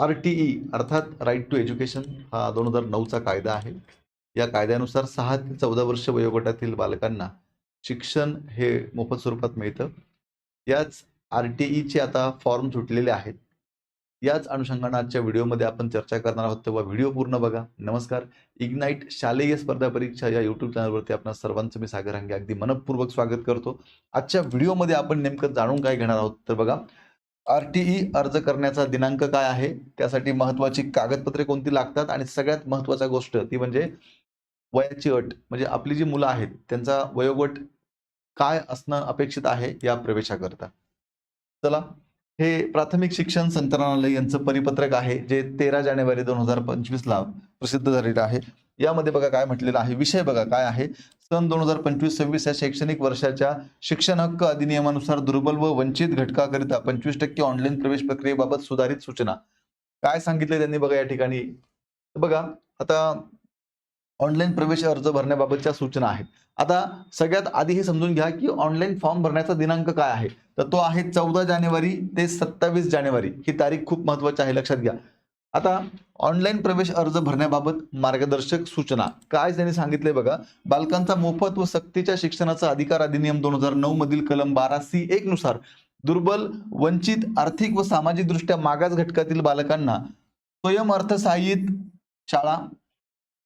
R T E अर्थात right to education हा दोन हजार नऊचा कायदा आहे. या कायद्यानुसार सहा ते चौदा वर्ष वयोगटातील बालकांना शिक्षण हे मोफत स्वरूपात मिळतं. याच आर टी ईचे आता फॉर्म सुटलेले आहेत. याच अनुषंगानं आजच्या व्हिडिओमध्ये आपण चर्चा करणार आहोत तेव्हा व्हिडिओ पूर्ण बघा. नमस्कार. इग्नाईट शालेय स्पर्धा परीक्षा या यूट्यूब चॅनलवरती आपण सर्वांचं मी सागर अगदी मनपूर्वक स्वागत करतो. आजच्या व्हिडिओमध्ये आपण नेमकं जाणून काय घेणार आहोत तर बघा. आर टी ई अर्ज करण्याचा दिनांक काय आहे? त्यासाठी महत्वाची कागदपत्रे कोणती लागतात? आणि सगळ्यात महत्वाची गोष्ट ती म्हणजे वयाची अट म्हणजे आपली जी मुलं आहेत त्यांचा वयोगट काय असणं अपेक्षित आहे या प्रवेशाकरता? चला हे प्राथमिक शिक्षण संचालनालय यांचं परिपत्रक आहे जे तेरा जानेवारी दोन हजार पंचवीसला प्रसिद्ध झालेलं आहे. यामध्ये बघा काय म्हटलेलं आहे. विषय बघा काय आहे. सन दोन हजार पंचवीस सव्वीस या शैक्षणिक वर्षाच्या शिक्षण हक्क अधिनियमानुसार दुर्बल व वंचित घटकाकरिता पंचवीस टक्के ऑनलाईन प्रवेश प्रक्रियेबाबत सुधारित सूचना. काय सांगितले त्यांनी बघा या ठिकाणी? बघा आता ऑनलाईन प्रवेश अर्ज भरण्याबाबतच्या सूचना आहेत. आता सगळ्यात आधी हे समजून घ्या की ऑनलाईन फॉर्म भरण्याचा दिनांक काय आहे? तर तो आहे चौदा जानेवारी ते सत्तावीस जानेवारी. ही तारीख खूप महत्वाची आहे लक्षात घ्या. आता ऑनलाईन प्रवेश अर्ज भरण्याबाबत मार्गदर्शक सूचना. काय त्यांनी सांगितले बघा बालकांचा मोफत व सक्तीच्या शिक्षणाचा अधिकार अधिनियम दोन हजार नऊ मधील कलम बारा सी एक नुसार दुर्बल वंचित आर्थिक व सामाजिक दृष्ट्या मागास घटकातील बालकांना स्वयं अर्थसहाय्यित शाळा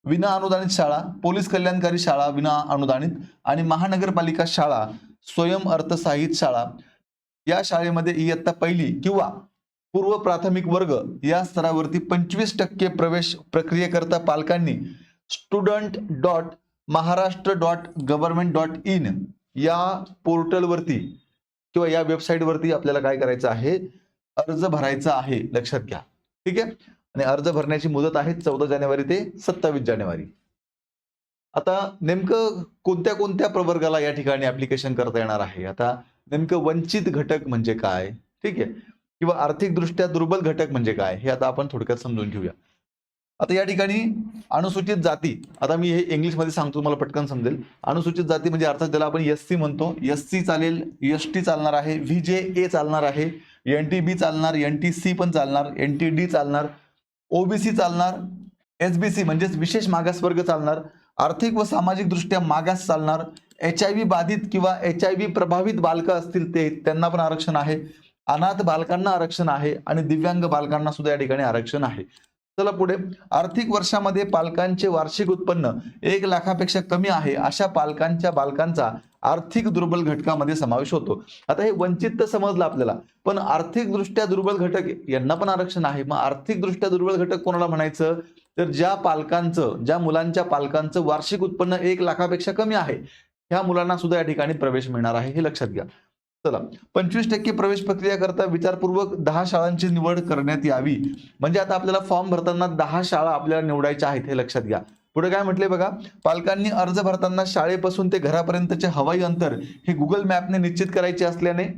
विना अनुदानित शाळा पोलीस कल्याणकारी शाळा विना अनुदानित आणि महानगरपालिका शाळा स्वयं अर्थसहाय्यित शाळा या शाळेमध्ये इयत्ता पहिली किंवा पूर्व प्राथमिक वर्ग या स्तरावरती पंचवीस टक्के प्रवेश प्रक्रियेकरता पालकांनी student dot Maharashtra dot government dot in या पोर्टलवरती किंवा या वेबसाईटवरती आपल्याला काय करायचं आहे? अर्ज भरायचा आहे. लक्षात घ्या. ठीक आहे? आणि अर्ज भरण्याची मुदत आहे चौदा जानेवारी ते सत्तावीस जानेवारी. आता नेमकं कोणत्या कोणत्या प्रवर्गाला या ठिकाणी ऍप्लिकेशन करता येणार आहे? आता नेमकं वंचित घटक म्हणजे काय? ठीक आहे? किंवा आर्थिकदृष्ट्या दुर्बल घटक म्हणजे काय हे आता आपण थोडक्यात समजून घेऊया. आता या ठिकाणी अनुसूचित जाती आता मी हे इंग्लिशमध्ये सांगतो तुम्हाला पटकन समजेल. अनुसूचित जाती म्हणजे अर्थात त्याला आपण एस सी म्हणतो एस सी चालेल एस टी चालणार आहे व्ही जे ए चालणार आहे एन टी बी चालणार एन टी सी पण चालणार एन टी डी चालणार ओबीसी चालणार एस बी सी म्हणजेच विशेष मागासवर्ग चालणार आर्थिक व सामाजिकदृष्ट्या मागास चालणार एच आय व्ही बाधित किंवा एच आय व्ही प्रभावित बालकं असतील ते त्यांना पण आरक्षण आहे. अनाथ बालकांना आरक्षण आहे आणि दिव्यांग बालकांना सुद्धा या ठिकाणी आरक्षण आहे. चला पुढे. आर्थिक वर्षामध्ये पालकांचे वार्षिक उत्पन्न एक लाखापेक्षा कमी आहे. अशा पालकांच्या बालकांचा आर्थिक दुर्बल घटकामध्ये समावेश होतो. आता हे वंचित तर समजलं आपल्याला पण आर्थिकदृष्ट्या दुर्बल घटक यांना पण आरक्षण आहे. मग आर्थिकदृष्ट्या दुर्बल घटक कोणाला म्हणायचं? तर ज्या पालकांचं ज्या मुलांच्या पालकांचं वार्षिक उत्पन्न एक लाखापेक्षा कमी आहे ह्या मुलांना सुद्धा या ठिकाणी प्रवेश मिळणार आहे. हे लक्षात घ्या. चला पंचवीस टक्के प्रवेश प्रक्रिया करता विचारपूर्वक दहा शाळांची निवड करण्यात यावी. म्हणजे आता आपल्याला फॉर्म भरताना दहा शाळा आपल्याला निवडायच्या आहेत हे लक्षात घ्या. पुढे काय म्हटले बघा पालकांनी अर्ज भरताना शाळेपासून ते घरापर्यंतचे हवाई अंतर हे गुगल मॅपने निश्चित करायचे असल्याने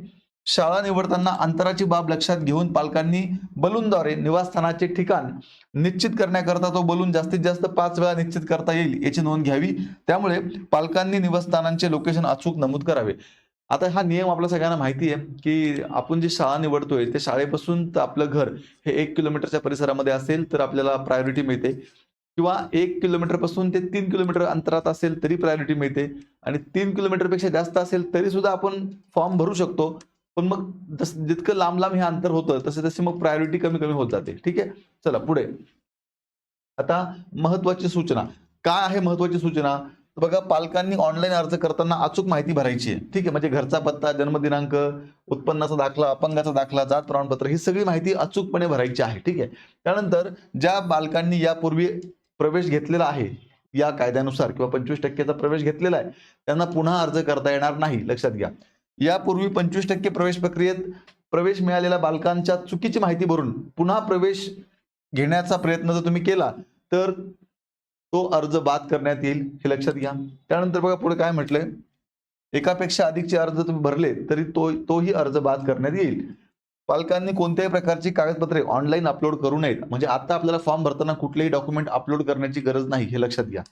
शाळा निवडताना अंतराची बाब लक्षात घेऊन पालकांनी बलूनद्वारे निवासस्थानाचे ठिकाण निश्चित करण्याकरता तो बलून जास्तीत जास्त पाच वेळा निश्चित करता येईल याची नोंद घ्यावी. त्यामुळे पालकांनी निवासस्थानांचे लोकेशन अचूक नमूद करावे. आता हा नियम आपल्या सगळ्यांना माहिती आहे की आपण जी शाळा निवडतोय त्या शाळेपासून तर आपलं घर हे एक किलोमीटरच्या परिसरामध्ये असेल तर आपल्याला प्रायोरिटी मिळते. किंवा एक किलोमीटरपासून ते तीन किलोमीटर अंतरात असेल तरी प्रायोरिटी मिळते. आणि तीन किलोमीटरपेक्षा जास्त असेल तरी सुद्धा आपण फॉर्म भरू शकतो. पण मग जस जितकं लांब लांब हे अंतर होतं तसे तसे मग प्रायोरिटी कमी कमी होत जाते. ठीक आहे? चला पुढे. आता महत्वाची सूचना. काय आहे महत्वाची सूचना? बघा पालकांनी ऑनलाईन अर्ज करताना अचूक माहिती भरायची आहे. ठीक आहे म्हणजे घरचा पत्ता जन्मदिनांक उत्पन्नाचा दाखला अपंगाचा दाखला जात प्रमाणपत्र ही सगळी माहिती अचूकपणे भरायची आहे. ठीक आहे? त्यानंतर ज्या बालकांनी यापूर्वी प्रवेश घेतलेला आहे या कायद्यानुसार किंवा पंचवीस टक्केचा प्रवेश घेतलेला आहे त्यांना पुन्हा अर्ज करता येणार नाही लक्षात घ्या. यापूर्वी पंचवीस टक्के प्रवेश प्रक्रियेत प्रवेश मिळालेल्या बालकांच्या चुकीची माहिती भरून पुन्हा प्रवेश घेण्याचा प्रयत्न जर तुम्ही केला तर तो अर्ज बाद करण्यात येईल हे लक्षात घ्या. त्यानंतर बघा पुढे काय म्हटलंय? एकापेक्षा अधिकचे अर्ज तुम्ही भरले तरी तो तोही अर्ज बाद करण्यात येईल. पालकांनी कोणत्याही प्रकारची कागदपत्रे ऑनलाईन अपलोड करू नयेत. म्हणजे आता आपल्याला फॉर्म भरताना कुठलेही डॉक्युमेंट अपलोड करण्याची गरज नाही हे लक्षात घ्या.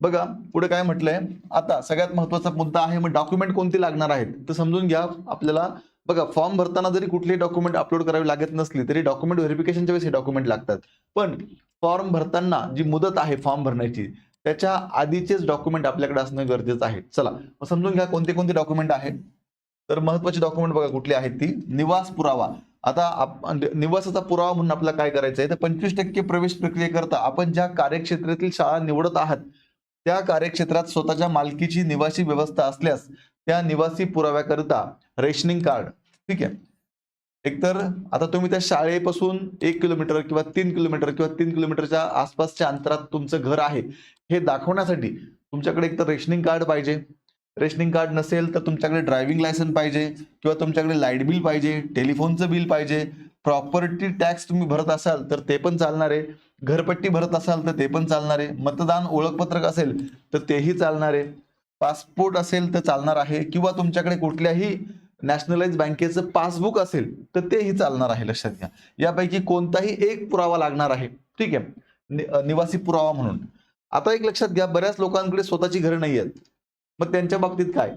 बघा पुढे काय म्हटलंय? आता सगळ्यात महत्त्वाचा मुद्दा आहे मग डॉक्युमेंट कोणते लागणार आहेत? तर समजून घ्या आपल्याला बघा फॉर्म भरताना जरी कुठलेही डॉक्युमेंट अपलोड करावे लागत नसली तरी डॉक्युमेंट व्हेरिफिकेशनच्या वेळेस हे डॉक्युमेंट लागतात. पण फॉर्म भरताना जी मुदत आहे फॉर्म भरण्याची त्याच्या आधीचेच डॉक्युमेंट आपल्याकडे असणं गरजेचं आहे. चला मग समजून घ्या कोणते कोणते डॉक्युमेंट आहेत. तर महत्वाची डॉक्युमेंट बघा कुठली आहेत ती. निवास पुरावा. आता निवासाचा पुरावा म्हणून आपल्याला काय करायचं आहे तर पंचवीस टक्के प्रवेश प्रक्रियेकरता आपण ज्या कार्यक्षेत्रातील शाळा निवडत आहात त्या कार्यक्षेत्रात स्वतःच्या मालकीची निवासी व्यवस्था असल्यास त्या निवासी पुराव्याकरिता रेशनिंग कार्ड ठीक आहे. एकतर आता तुम्ही त्या शाळेपासून एक किलोमीटर किंवा तीन किलोमीटर किंवा तीन किलोमीटरच्या आसपासच्या अंतरात तुमचं घर आहे हे दाखवण्यासाठी तुमच्याकडे एकतर रेशनिंग कार्ड पाहिजे. रेशनिंग कार्ड नसेल तर तुमच्याकडे ड्रायव्हिंग लायसन पाहिजे किंवा तुमच्याकडे लाइट बिल पाहिजे टेलिफोनचं बिल पाहिजे प्रॉपर्टी टॅक्स तुम्ही भरत असाल तर ते पण चालणार आहे. घरपट्टी भरत असाल तर ते पण चालणार आहे. मतदान ओळखपत्रक असेल तर तेही चालणार आहे. पासपोर्ट असेल तर चालणार आहे किंवा तुमच्याकडे कुठल्याही नॅशनलाइज बँकेचं पासबुक असेल तर तेही चालणार आहे लक्षात घ्या. यापैकी कोणताही एक पुरावा लागणार आहे. ठीक आहे. निवासी पुरावा म्हणून. आता एक लक्षात घ्या बऱ्याच लोकांकडे स्वतःची घरं नाही आहेत. मग त्यांच्या बाबतीत काय?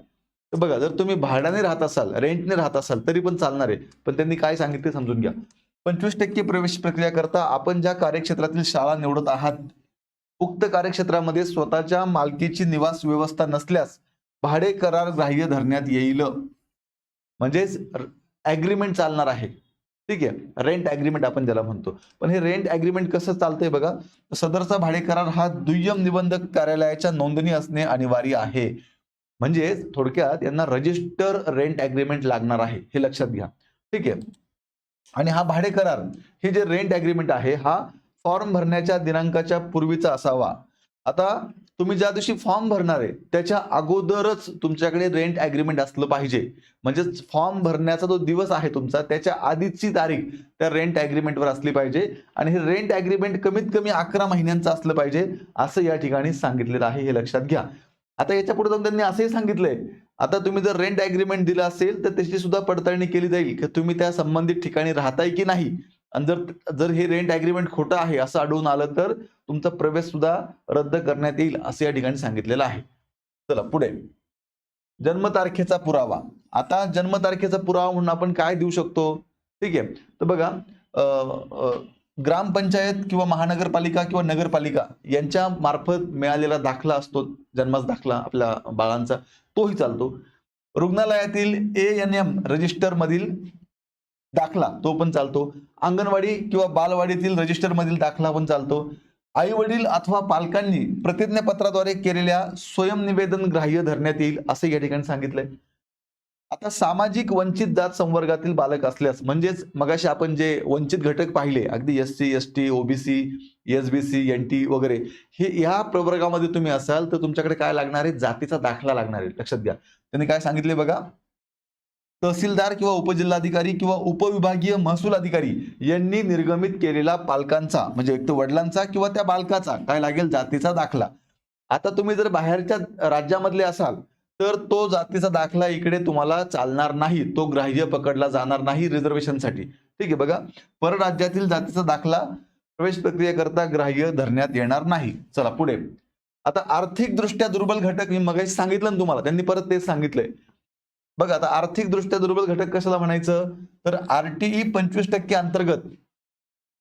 तर बघा जर तुम्ही भाड्याने राहत असाल रेंटने राहत असाल तरी पण चालणार आहे. पण त्यांनी काय सांगितले समजून घ्या. पंचवीस टक्के प्रवेश प्रक्रिया करता आपण ज्या कार्यक्षेत्रातील शाळा निवडत आहात उक्त कार्यक्षेत्रामध्ये स्वतःच्या मालकीची निवास व्यवस्था नसल्यास भाडे करार ग्राह्य धरण्यात येईल. म्हणजेच ॲग्रीमेंट चालणार आहे. ठीक आहे? रेंट ॲग्रीमेंट आपण ज्याला म्हणतो. पण हे रेंट ॲग्रीमेंट कसं चालतंय बघा? सदरचा भाडे करार हा दुय्यम निबंधक कार्यालयाच्या नोंदणी असणे अनिवार्य आहे. म्हणजेच थोडक्यात यांना रजिस्टर रेंट ॲग्रीमेंट लागणार आहे. हे लक्षात घ्या. ठीक आहे? आणि हा भाडे करार हे जे रेंट ॲग्रीमेंट आहे हा फॉर्म भरण्याच्या दिनांकाच्या पूर्वीचा असावा. आता तुम्ही ज्या दिवशी फॉर्म भरणार आहे त्याच्या अगोदरच तुमच्याकडे रेंट ऍग्रीमेंट असलं पाहिजे. म्हणजेच फॉर्म भरण्याचा जो दिवस आहे तुमचा त्याच्या आधीची तारीख त्या रेंट ऍग्रीमेंटवर असली पाहिजे. आणि हे रेंट ऍग्रीमेंट कमीत कमी अकरा महिन्यांचं असलं पाहिजे असं या ठिकाणी सांगितलेलं आहे हे लक्षात घ्या. आता याच्यापुढे जाऊन त्यांनी असंही सांगितलंय. आता तुम्ही जर रेंट ऍग्रीमेंट दिलं असेल तर त्याची सुद्धा पडताळणी केली जाईल. की तुम्ही त्या संबंधित ठिकाणी राहताय की नाही? आणि जर जर हे रेंट अग्रीमेंट खोटं आहे असं आढळून आलं तर तुमचा प्रवेश सुद्धा रद्द करण्यात येईल असं या ठिकाणी सांगितलेलं आहे. चला पुढे. जन्मतारखेचा पुरावा. आता जन्मतारखेचा पुरावा म्हणून आपण काय देऊ शकतो? ठीक आहे. तर बघा ग्रामपंचायत किंवा महानगरपालिका किंवा नगरपालिका यांच्या मार्फत मिळालेला दाखला असतो जन्माचा दाखला आपल्या बाळांचा तोही चालतो. रुग्णालयातील ए एन एम रजिस्टर मधील दाखला तो पण चालतो. अंगणवाडी किंवा बालवाडीतील रजिस्टर मधील दाखला पण चालतो. आई वडील अथवा पालकांनी प्रतिज्ञापत्राद्वारे केलेल्या स्वयंनिवेदन ग्राह्य धरण्यात येईल असे या ठिकाणी सांगितलंय. आता सामाजिक वंचित जात संवर्गातील बालक असल्यास म्हणजेच मगाशी आपण जे वंचित घटक पाहिले अगदी S C S T OBC S B C N T वगैरे हे ह्या प्रवर्गामध्ये तुम्ही असाल तर तुमच्याकडे काय लागणार आहे? जातीचा दाखला लागणार आहे. लक्षात घ्या. त्यांनी काय सांगितले बघा? तहसीलदार किंवा उपजिल्हाधिकारी किंवा उपविभागीय महसूल अधिकारी यांनी निर्गमित केलेला पालकांचा म्हणजे एक तर वडिलांचा किंवा त्या बालकाचा काय लागेल जातीचा दाखला. आता तुम्ही जर बाहेरच्या राज्यामधले असाल तर तो जातीचा दाखला इकडे तुम्हाला चालणार नाही. तो ग्राह्य पकडला जाणार नाही रिझर्वेशनसाठी. ठीक आहे बघा. परराज्यातील जातीचा दाखला प्रवेश प्रक्रियेकरता ग्राह्य धरण्यात येणार नाही. चला पुढे. आता आर्थिकदृष्ट्या दुर्बल घटक मी मगाशी सांगितलं ना तुम्हाला त्यांनी परत तेच सांगितलंय. बघा आता आर्थिकदृष्ट्या दुर्बल घटक कशाला म्हणायचं? तर आरटीई पंचवीस टक्के अंतर्गत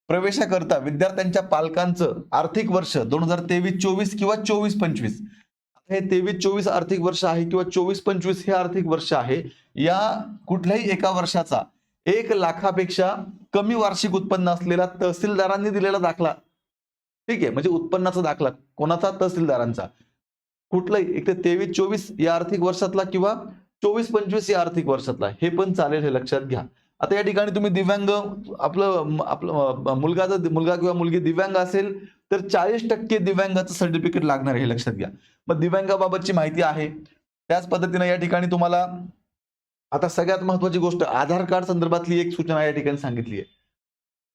प्रवेशाकरता विद्यार्थ्यांच्या पालकांचं आर्थिक वर्ष दोन हजार तेवीस चोवीस किंवा चोवीस पंचवीस. हे तेवीस चोवीस आर्थिक वर्ष आहे किंवा चोवीस पंचवीस हे आर्थिक वर्ष आहे या कुठल्याही एका वर्षाचा एक लाखापेक्षा कमी वार्षिक उत्पन्न असलेला तहसीलदारांनी दिलेला दाखला. ठीक आहे म्हणजे उत्पन्नाचा दाखला. कोणाचा? तहसीलदारांचा. कुठलाही एक तर तेवीस चोवीस या आर्थिक वर्षातला किंवा चोवीस पंचवीस या आर्थिक वर्षातला हे पण चालेल हे लक्षात घ्या. आता या ठिकाणी तुम्ही दिव्यांग आपलं आपलं मुलगा जर मुलगा किंवा मुलगी दिव्यांग असेल तर चाळीस टक्के दिव्यांगाचं सर्टिफिकेट लागणार हे लक्षात घ्या. मग दिव्यांगाबाबतची माहिती आहे. त्याच पद्धतीने या ठिकाणी तुम्हाला आता सगळ्यात महत्वाची गोष्ट आधार कार्ड संदर्भातली एक सूचना या ठिकाणी सांगितली आहे.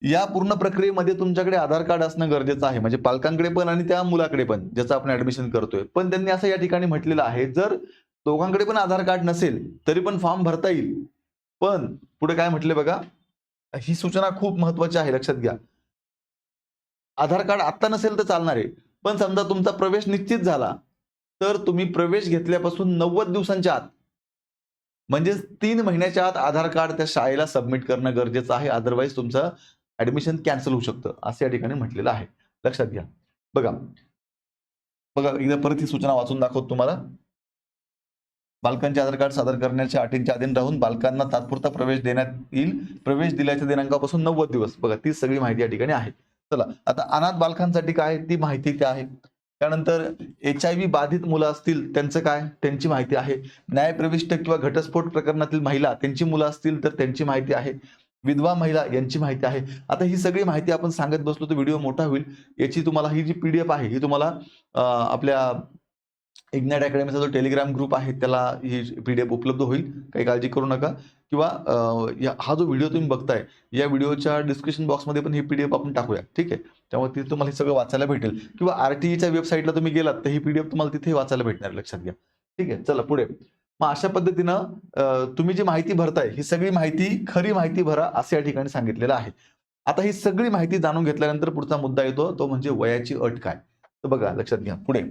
या पूर्ण प्रक्रियेमध्ये तुमच्याकडे आधार कार्ड असणं गरजेचं आहे. म्हणजे पालकांकडे पण आणि त्या मुलाकडे पण ज्याचं आपण ऍडमिशन करतोय. पण त्यांनी असं या ठिकाणी म्हटलेलं आहे जर दोघांकडे पण आधार कार्ड नसेल तरी पण फॉर्म भरता येईल. पण पुढे काय म्हटले बघा? ही सूचना खूप महत्वाची आहे लक्षात घ्या. आधार कार्ड आत्ता नसेल तर चालणार आहे. पण समजा तुमचा प्रवेश निश्चित झाला तर तुम्ही प्रवेश घेतल्यापासून नव्वद दिवसांच्या आत म्हणजेच तीन महिन्याच्या आत आधार कार्ड त्या शाळेला सबमिट करणं गरजेचं आहे. अदरवाईज तुमचं ऍडमिशन कॅन्सल होऊ शकतं असं या ठिकाणी म्हटलेलं आहे. लक्षात घ्या. बघा. बघा एकदा परत ही सूचना वाचून दाखवतो तुम्हाला. बालकांचे आधार कार्ड सादर करण्याच्या अटींच्या अधीन राहून बालकांना तात्पुरता प्रवेश देण्यात येईल. प्रवेश दिल्याच्या दिनांकापासून नव्वद दिवस. बघा ती सगळी माहिती या ठिकाणी आहे. चला आता अनाथ बालकांसाठी काय ती माहिती काय आहे. त्यानंतर एच आय व्ही बाधित मुलं असतील त्यांचं काय? त्यांची माहिती आहे. न्यायप्रविष्ट किंवा घटस्फोट प्रकरणातील महिला त्यांची मुलं असतील तर त्यांची माहिती आहे. विधवा महिला यांची माहिती आहे. आता ही सगळी माहिती आपण सांगत बसलो तर व्हिडिओ मोठा होईल. याची तुम्हाला ही जी पीडीएफ आहे ही तुम्हाला आपल्या इग्नाइट अकॅडमीचा जो टेलिग्राम ग्रुप आहे त्याला ही पीडीएफ उपलब्ध होईल. काही काळजी करू नका. किंवा या- हा जो व्हिडिओ तुम्ही बघताय या व्हिडिओच्या डिस्क्रिप्शन बॉक्समध्ये पण ही पीडीएफ आपण टाकूया. ठीक आहे? त्यामुळे तिथे तुम्हाला हे सगळं वाचायला भेटेल. किंवा आरटीईच्या वेबसाईटला तुम्ही गेलात तर ही पीडीएफ तुम्हाला तिथे वाचायला भेटणार लक्षात घ्या. ठीक आहे? चला पुढे. मग अशा पद्धतीनं तुम्ही जी माहिती भरताय ही सगळी माहिती खरी माहिती भरा असं या ठिकाणी सांगितलेलं आहे. आता ही सगळी माहिती जाणून घेतल्यानंतर पुढचा मुद्दा येतो तो म्हणजे वयाची अट काय? तर बघा लक्षात घ्या. पुढे.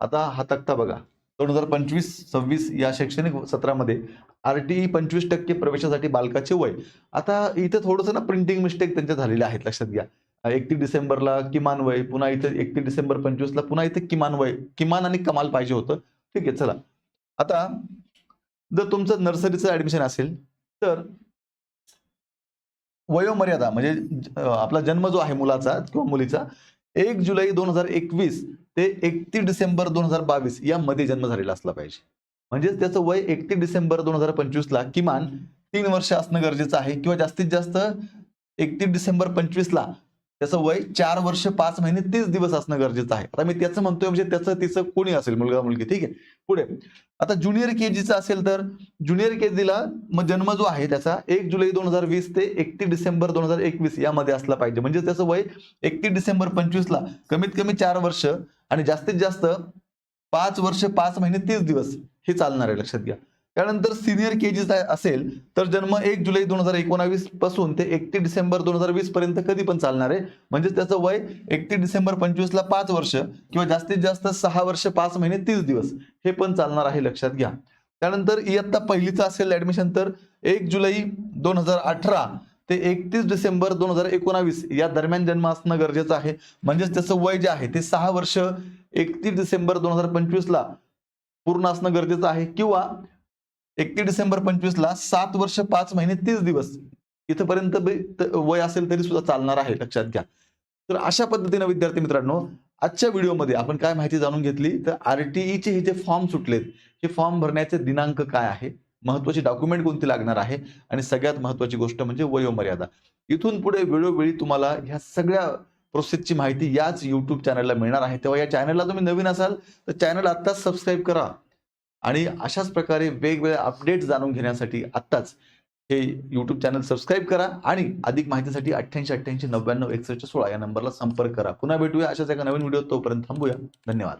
आता हा तक्ता बघा. दोन हजार पंचवीस सव्वीस या शैक्षणिक सत्रामध्ये आरटीई पंचवीस टक्के प्रवेशासाठी बालकाचे वय. आता इथं थोडंसं ना प्रिंटिंग मिस्टेक त्यांच्या झालेल्या आहेत लक्षात घ्या. एकतीस डिसेंबरला किमान वय पुन्हा इथं एकतीस डिसेंबर पंचवीसला पुन्हा इथे किमान वय किमान आणि कमाल पाहिजे होतं. ठीक आहे चला. आता जर तुमचं नर्सरीचं ऍडमिशन असेल तर वयोमर्यादा म्हणजे आपला जन्म जो आहे मुलाचा किंवा मुलीचा एक जुलै दोन हजार एकवीस ते एकतीस डिसेंबर दोन हजार बावीस यामध्ये जन्म झालेला असला पाहिजे. म्हणजेच त्याचं वय एकतीस डिसेंबर दोन हजार पंचवीसला किमान तीन वर्ष असणं गरजेचं आहे. किंवा जास्तीत जास्त एकतीस डिसेंबर पंचवीसला त्याचं वय चार वर्ष पाच महिने तीस दिवस असणं गरजेचं आहे. आता मी त्याचं म्हणतोय म्हणजे त्याचं तिचं कोणी असेल? मुलगा मुलगी. ठीक आहे? पुढे. आता ज्युनियर केजीचं असेल तर ज्युनियर केजीला मग जन्म जो आहे त्याचा एक जुलै दोन हजार वीस ते एकतीस डिसेंबर दोन हजार एकवीस यामध्ये असला पाहिजे. म्हणजे त्याचं वय एकतीस डिसेंबर पंचवीसला. कमीत कमी चार वर्ष आणि जास्तीत जास्त पाच वर्ष पाच महिने तीस दिवस हे चालणार आहे. लक्षात घ्या. त्यानंतर सिनियर केजीचा असेल तर जन्म एक जुलै दोन हजार एकोणावीसपासून ते एकतीस डिसेंबर दोन हजार वीस पर्यंत कधी पण चालणार आहे? म्हणजे त्याचं वय एकतीस डिसेंबर पंचवीसला पाच वर्ष किंवा जास्तीत जास्त सहा वर्ष पाच महिने तीस दिवस. हे पण चालणार आहे लक्षात घ्या. त्यानंतर इयत्ता पहिलीचं असेल ऍडमिशन तर एक जुलै दोन हजार अठरा ते एकतीस डिसेंबर दोन हजार एकोणावीस या दरम्यान जन्म असणं गरजेचं आहे. म्हणजेच त्याचं वय जे आहे ते सहा वर्ष एकतीस डिसेंबर दोन हजार पंचवीसला पूर्ण असणं गरजेचं आहे. किंवा एकतीस डिसेंबर पंचवीसला सात वर्ष पाच महिने तीस दिवस. इथपर्यंत वय असेल तरी सुद्धा चालणार आहे लक्षात घ्या. तर अशा पद्धतीनं विद्यार्थी मित्रांनो आजच्या व्हिडिओमध्ये आपण काय माहिती जाणून घेतली? तर आरटीईचे हे जे फॉर्म सुटलेत हे फॉर्म भरण्याचे दिनांक काय आहे? महत्वाची डॉक्युमेंट कोणती लागणार आहे? आणि सगळ्यात महत्वाची गोष्ट म्हणजे वयोमर्यादा. इथून पुढे वेळोवेळी तुम्हाला ह्या सगळ्या प्रोसेसची माहिती याच युट्यूब चॅनलला मिळणार आहे. तेव्हा या चॅनलला तुम्ही नवीन असाल तर चॅनल आत्ताच सबस्क्राईब करा. आणि अशाच प्रकारे वेगवेगळे अपडेट जाणून घेण्यासाठी आत्ताच हे यूट्यूब चॅनल सबस्क्राईब करा आणि अधिक माहितीसाठी अठ्ठ्याऐंशी अठ्ठ्याऐंशी नव्याण्णव एकसष्ट सोळा या नंबरला संपर्क करा. पुन्हा भेटूया अशाच एका नवीन व्हिडिओ तोपर्यंत थांबूया. धन्यवाद.